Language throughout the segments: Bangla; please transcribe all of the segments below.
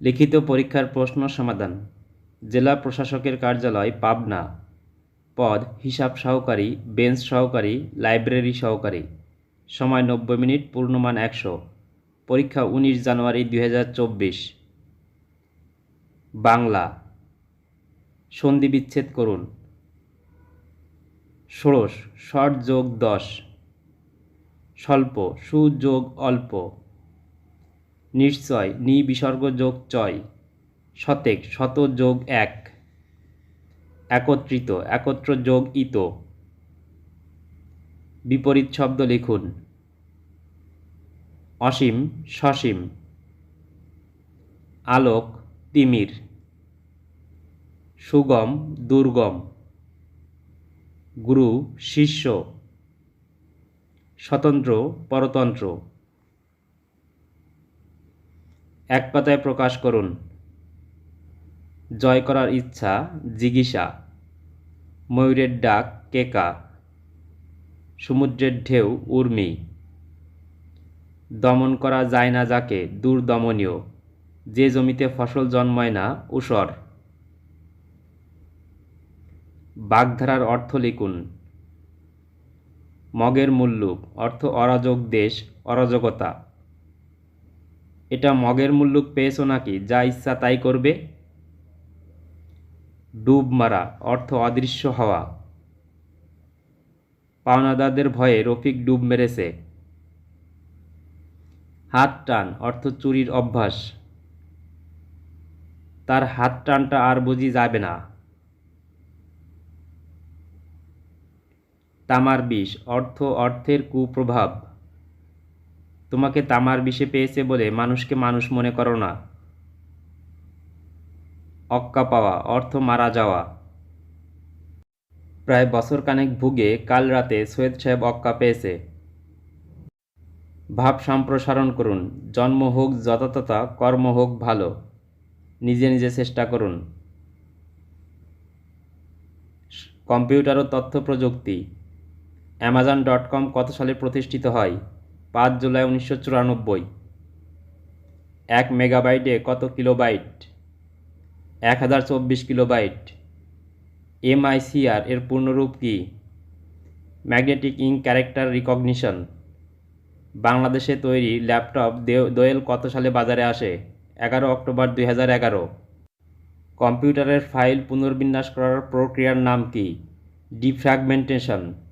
লিখিত পরীক্ষার প্রশ্ন সমাধান। জেলা প্রশাসকের কার্যালয়, পাবনা। পদ, হিসাব সহকারী, বেঞ্চ সহকারী, লাইব্রেরি সহকারী। সময় নব্বই মিনিট, পূর্ণমান একশো। পরীক্ষা উনিশ জানুয়ারি দুই হাজার চব্বিশ। বাংলা। সন্ধি বিচ্ছেদ করুন। ষোড়শ ষট যোগ দশ। স্বল্প সুযোগ অল্প। নিশ্চয় নি বিসর্গ যোগ চয়। শতেক শত যোগ এক। একত্রিত, একত্র যোগ ইত। বিপরীত শব্দ লিখুন। অসীম, সসীম। আলোক, তিমির। সুগম, দুর্গম। গুরু, শিষ্য। স্বতন্ত্র, পরতন্ত্র। এক পাতায় প্রকাশ করুন। জয় করার ইচ্ছা, জিগিসা। ময়ূরের ডাক, কেকা। সমুদ্রের ঢেউ, উর্মি। দমন করা যায় না যাকে, দুর্দমনীয়। যে জমিতে ফসল জন্মায় না, উসর। বাগধারার অর্থ লিখুন। মগের মুল্লুক অর্থ অরাজক দেশ, অরাজকতা। এটা মগের মুল্লুক পেয়েছ নাকি? যা ইচ্ছা তাই করবে। ডুব মারা, অর্থ অদৃশ্য হওয়া। পাওনাদাদের ভয়ে রফিক ডুব মেরেছে। হাত টান, অর্থ চুরির অভ্যাস। তার হাত টানটা আর বুঝি যাবে না। তামার বিষ, অর্থ অর্থের কুপ্রভাব। তোমাকে তামার বিষে পেয়েছে বলে মানুষকে মানুষ মনে করো না। অক্কা পাওয়া, অর্থ মারা যাওয়া। প্রায় বছর কানেক ভুগে কাল রাতে সৈয়দ সাহেব অক্কা পেয়েছে। ভাব সম্প্রসারণ করুন, জন্ম হোক যথাতথা, কর্ম হোক ভালো। নিজে নিজে চেষ্টা করুন। কম্পিউটার ও তথ্য প্রযুক্তি। অ্যামাজন ডট কম কত সালে প্রতিষ্ঠিত হয়? পাঁচ জুলাই উনিশশো চুরানব্বই। এক মেগাবাইটে কত কিলোবাইট? এক হাজার চব্বিশ কিলোবাইট। এমআইসিআর এর পূর্ণরূপ কি? Magnetic ink character recognition. বাংলাদেশে তৈরি ল্যাপটপ দোয়েল কত সালে বাজারে আসে? এগারো অক্টোবর দুই হাজার এগারো। কম্পিউটারের ফাইল পুনর্বিন্যাস করার প্রক্রিয়ার নাম কি? ডিফ্র্যাগমেন্টেশন।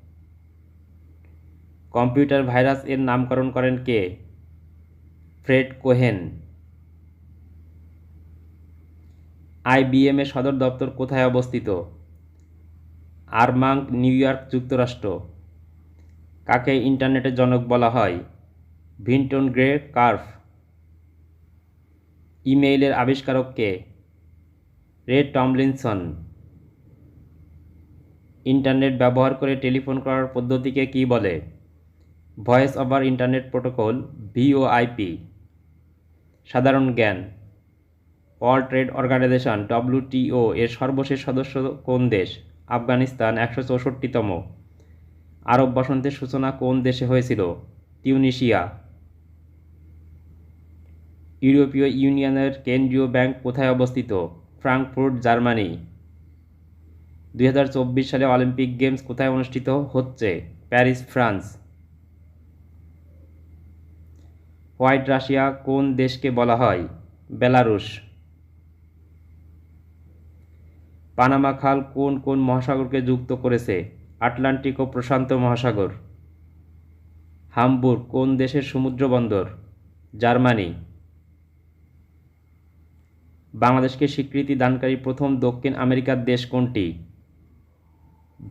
কম্পিউটার ভাইরাস এর নামকরণ করেন কে? Fred Cohen. আইবিএম এর সদর দপ্তর কোথায় অবস্থিত? আরমাঙ্ক, নিউ ইয়র্ক, যুক্তরাষ্ট্র। কাকে ইন্টারনেটের জনক বলা হয়? Vinton Gray Cerf. ইমেইলের আবিষ্কারক কে? Ray Tomlinson. ইন্টারনেট ব্যবহার করে টেলিফোন করার পদ্ধতিকে কি বলে? Voice over internet protocol, VoIP, সাধারণ জ্ঞান, ওয়ার্ল্ড ট্রেড অর্গানাইজেশন, ডব্লিউটিও এর সর্বশেষ সদস্য কোন দেশ? আফগানিস্তান, একশো চৌষট্টিতম। আরব বসন্তের সূচনা কোন দেশে হয়েছিল? তিউনিশিয়া। ইউরোপীয় ইউনিয়নের কেন্দ্রীয় ব্যাংক কোথায় অবস্থিত? Frankfurt, Germany. দু হাজার চব্বিশ সালে অলিম্পিক গেমস কোথায় অনুষ্ঠিত হচ্ছে? Paris, France. হোয়াইট রাশিয়া কোন দেশকে বলা হয়? বেলারুশ। পানামা খাল কোন কোন মহাসাগরকে যুক্ত করেছে? আটলান্টিক ও প্রশান্ত মহাসাগর। হামবুর্গ কোন দেশের সমুদ্র বন্দর? জার্মানি। বাংলাদেশকে স্বীকৃতি দানকারী প্রথম দক্ষিণ আমেরিকার দেশ কোনটি?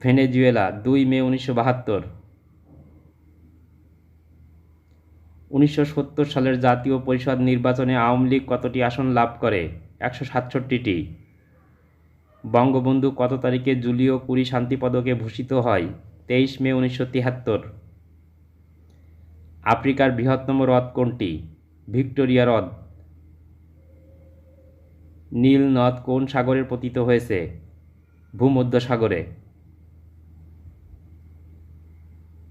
ভেনেজুয়েলা, দুই মে উনিশশো বাহাত্তর। উনিশশো সত্তর সালের জাতীয় পরিষদ নির্বাচনে আওয়ামী লীগ কতটি আসন লাভ করে? একশো সাতষট্টিটি। বঙ্গবন্ধু কত তারিখে জুলিও কুড়ি শান্তি পদকে ভূষিত হয়? তেইশ মে উনিশশো তিয়াত্তর আফ্রিকার বৃহত্তম হ্রদ কোনটি? ভিক্টোরিয়া হ্রদ। নীল নদ কোন সাগরে পতিত হয়েছে? ভূমধ্যসাগরে।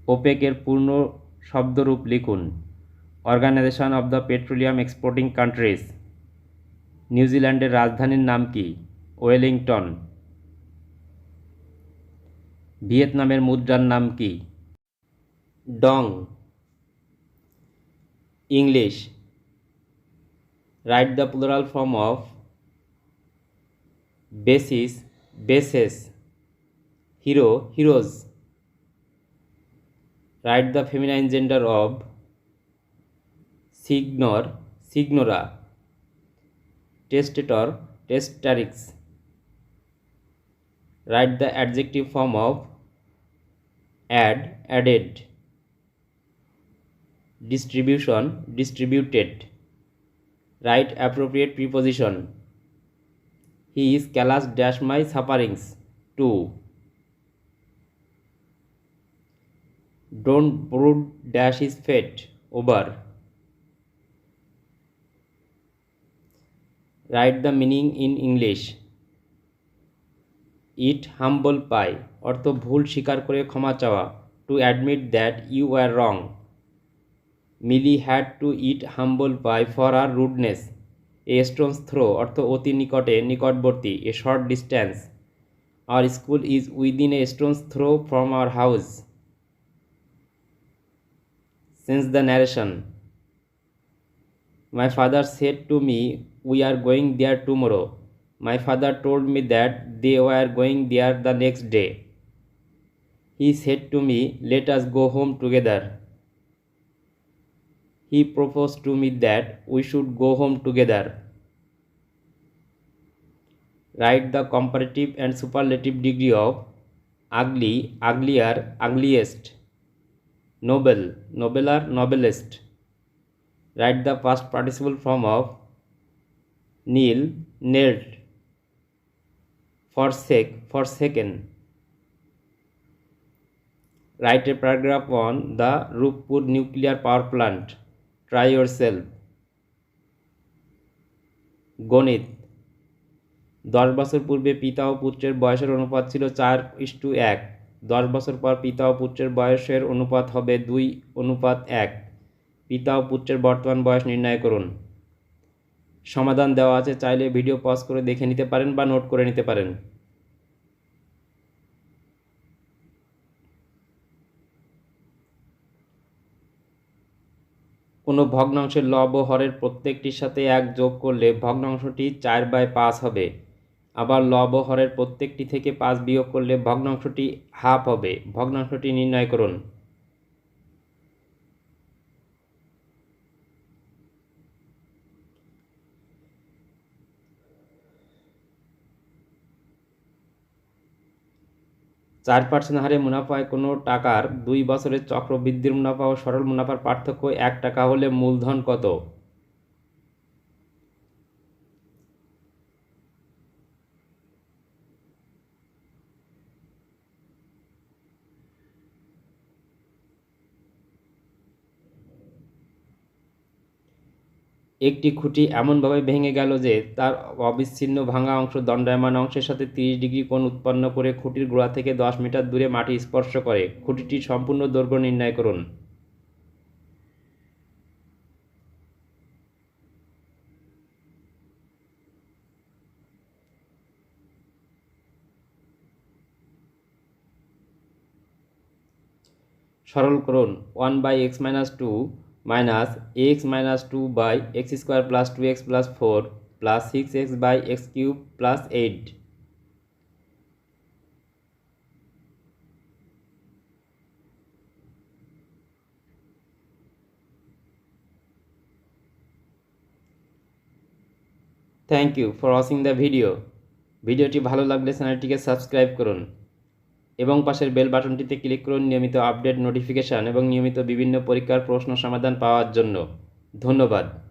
ওপেকের পূর্ণ শব্দরূপ লিখুন। Organization of the petroleum exporting countries নিউজিল্যান্ডের রাজধানীর নাম কি? ওয়েলিংটন। ভিয়েতনামের মুদ্রার নাম কি? Dong. English. Right the plural form of basis bases hero heroes right the feminine gender of signor, signora, testator, testatrix. Right the adjective form of add added distribution distributed right appropriate preposition he is callous dash my sufferings to don't brood dash is fate over write the meaning in English it humble pie অর্থ ভুল স্বীকার করে ক্ষমা চাওয়া। To admit that you are wrong Millie had to eat humble pie for her rudeness a stone's throw অর্থ অতি নিকটে, নিকটবর্তী a short distance our school is within a stone's throw from our house since the narration my father said to me we are going there tomorrow my father told me that they were going there the next day he said to me let us go home together he proposed to me that we should go home together. Write the comparative and superlative degree of ugly, uglier, ugliest, noble, nobler, noblest. Write the past participle form of kneel, knelt, forsake, forsaken. Write a paragraph on the Rupur nuclear power plant. Try yourself গণিত দশ বছর পূর্বে পিতা ও পুত্রের বয়সের অনুপাত ছিল চার ইস্টু এক দশ বছর পর পিতা ও পুত্রের বয়সের অনুপাত হবে দুই অনুপাত এক পিতা ও পুত্রের বর্তমান বয়স নির্ণয় করুন সমাধান দেওয়া আছে, চাইলে ভিডিও পজ করে দেখে নিতে পারেন বা নোট করে নিতে পারেন। কোনো ভগ্নাংশের লব ও হরের প্রত্যেকটির সাথে এক যোগ করলে ভগ্নাংশটি চার বাই পাঁচ হবে। আবার লব ও হরের প্রত্যেকটি থেকে পাঁচ বিয়োগ করলে ভগ্নাংশটি হাফ হবে। ভগ্নাংশটি নির্ণয় করুন। চার পার্সেন্ট হারে মুনাফায় কোনো টাকার দুই বছরের চক্রবৃদ্ধির মুনাফা ও সরল মুনাফার পার্থক্য এক টাকা হলে মূলধন কত? একটি খুঁটি এমনভাবে ভেঙে গেল যে তার অবিচ্ছিন্ন ভাঙা অংশ দণ্ডায়মান অংশের সাথে তিরিশ ডিগ্রি কোণ উৎপন্ন করে খুঁটির গোড়া থেকে দশ মিটার দূরে মাটি স্পর্শ করে। খুঁটিটির সম্পূর্ণ দৈর্ঘ্য নির্ণয় করুন। সরল করুন। One by x minus two minus x minus two by x square plus two x plus four plus six x by x cube plus eight. Thank you for watching the video ভিডিওটি ভালো লাগলে চ্যানেলটিকে সাবস্ক্রাইব করুন। এবং পাশের বেল বাটনটিতে ক্লিক করুন নিয়মিত আপডেট, নোটিফিকেশান এবং নিয়মিত বিভিন্ন পরীক্ষার প্রশ্ন সমাধান পাওয়ার জন্য। ধন্যবাদ।